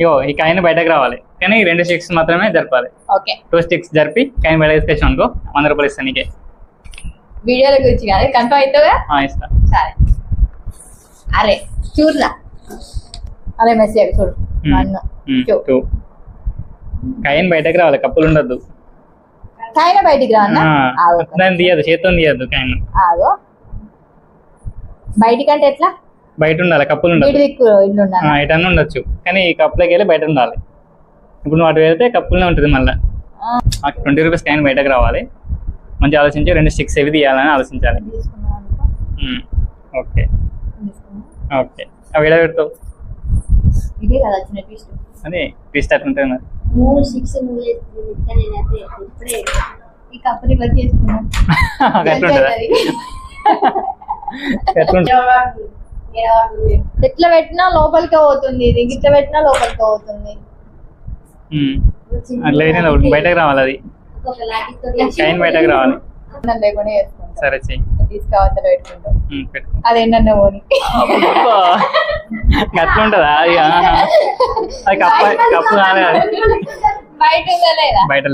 ఇగో ఈ కాయిన్ బయటకు రావాలి. కానీ ఈ రెండు స్టిక్స్ మాత్రమే జరపాలి. ఓకే. టూ స్టిక్స్ జరిపి కాయిన్ బయట తీసుకొచ్చాం అనుకో వంద రూపాయలు ఇస్తాను నీకే. వీడియోల గురించి కాదు కన్ఫర్మ్ అవుతావా ఆ, ఇస్తా. సరే. అరే చూడరా. అరే అక్కడ చూడు. టూ కాయిన్ బయటకు రావాలి కప్పులు ఉండద్దు. కాయన బయటికి రా అన్న. ఆగు. ఒక దాన్ని తీయద్దు చేత్తో తీయద్దు కాయిన్. ఆగు. బయటికంటే ఎట్లా? బయట ఉండాలి కప్పులు ఉన్నాను ఎటన్నా ఉండొచ్చు. కానీ ఈ కప్పులోకి వెళ్ళి బయట ఉండాలి ఇప్పుడు నువ్వు అటు వెళ్తే కప్పులనే ఉంటుంది మళ్ళీ. ట్వంటీ రూపీస్ కాయిన్ బయటకు రావాలి. మంచి ఆలోచించి రెండు స్టిక్స్ ఏవి తీయాలని ఆలోచించాలి. ఓకే. ఓకే. అవి ఎలా పెడతావు? అదే ట్విస్ట్ అట్లా ఉంటుంది మరి. మూడు సిక్స్ ఎట్లా పెట్టినా లోపలికి పోతుంది. ఇది ఇట్లా పెట్టినా లోపలికి పోతుంది. ఉమ్, అట్లా అయితే నువ్వు బయటకు రావాలి అది. కాయిన్ బయటకు రావాలి. లేకుండా సరే చెయ్యి తీసుకావతలు పెట్టుకుంటాం. అదేంటన్నా పోని. అది. అది కప్ప కప్పు కాలేదు బయట లేదా. బయట